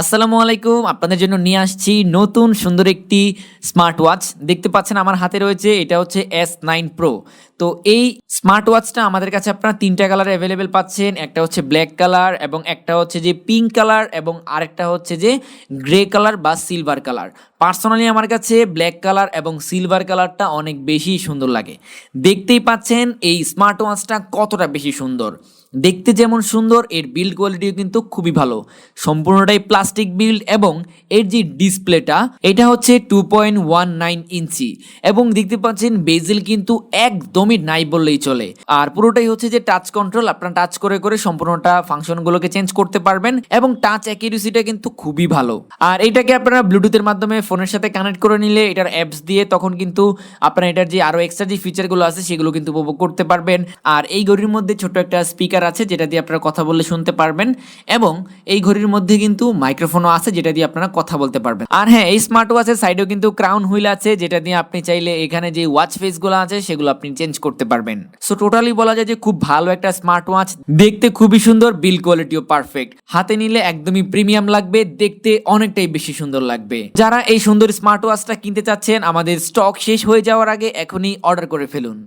আসসালামু আলাইকুম, আপনাদের জন্য নিয়ে আসছি নতুন সুন্দর একটি স্মার্ট ওয়াচ দেখতে পাচ্ছেন আমার হাতে রয়েছে, এটা হচ্ছে এস নাইন প্রো তো এই স্মার্ট ওয়াচটা আমাদের কাছে আপনারা তিনটা কালার অ্যাভেলেবেল পাচ্ছেন, একটা হচ্ছে ব্ল্যাক কালার এবং একটা হচ্ছে যে পিঙ্ক কালার এবং আরেকটা হচ্ছে যে গ্রে কালার বা সিলভার কালার পার্সোনালি আমার কাছে ব্ল্যাক কালার এবং সিলভার কালারটা অনেক বেশি সুন্দর লাগে। দেখতেই পাচ্ছেন এই স্মার্ট ওয়াচটা কতটা বেশি সুন্দর। দেখতে যেমন সুন্দর, এর বিল্ড কোয়ালিটিও কিন্তু খুবই ভালো। সম্পূর্ণটাই প্লাস্টিক বিল্ড এবং এর যে ডিসপ্লেটা এটা হচ্ছে two point one nine inch. এবং দেখতে পাচ্ছেন বেজেল কিন্তু একদমই নাই বললেই চলে। আর পুরোটাই হচ্ছে যে টাচ কন্ট্রোল আপনার টাচ করে করে সম্পূর্ণটা ফাংশনগুলোকে চেঞ্জ করতে পারবেন এবং টাচ অ্যাকিউরেসিটা কিন্তু খুবই ভালো। আর এটাকে আপনারা ব্লুটুথের মাধ্যমে ফোনের সাথে কানেক্ট করে নিলে, এটার অ্যাপস দিয়ে তখন কিন্তু আপনার এটার যে আরও এক্সট্রা যে ফিচারগুলো আছে, সেগুলো কিন্তু উপভোগ করতে পারবেন। আর এই ঘড়ির মধ্যে ছোট একটা স্পিকার আছে যেটা দিয়ে আপনারা কথা বললে শুনতে পারবেন এবং এই ঘড়ির মধ্যে কিন্তু মাইক্রোফোনও আছে যেটা দিয়ে আপনারা কথা বলতে পারবেন। আর হ্যাঁ এই স্মার্ট ওয়াচের সাইডেও কিন্তু ক্রাউন হুইল আছে যেটা দিয়ে আপনি চাইলে এখানে যে ওয়াচ ফেসগুলো আছে সেগুলো আপনি চেঞ্জ করতে পারবেন। সো টোটালি বলা যায় যে খুব ভালো একটা স্মার্ট ওয়াচ দেখতে খুবই সুন্দর বিল কোয়ালিটিও পারফেক্ট হাতে নিলে একদমই প্রিমিয়াম লাগবে, দেখতে অনেকটাই বেশি সুন্দর লাগবে। যারা এই সুন্দর স্মার্ট ওয়াচটা কিনতে চাচ্ছেন, আমাদের স্টক শেষ হয়ে যাওয়ার আগে এখনই অর্ডার করে ফেলুন।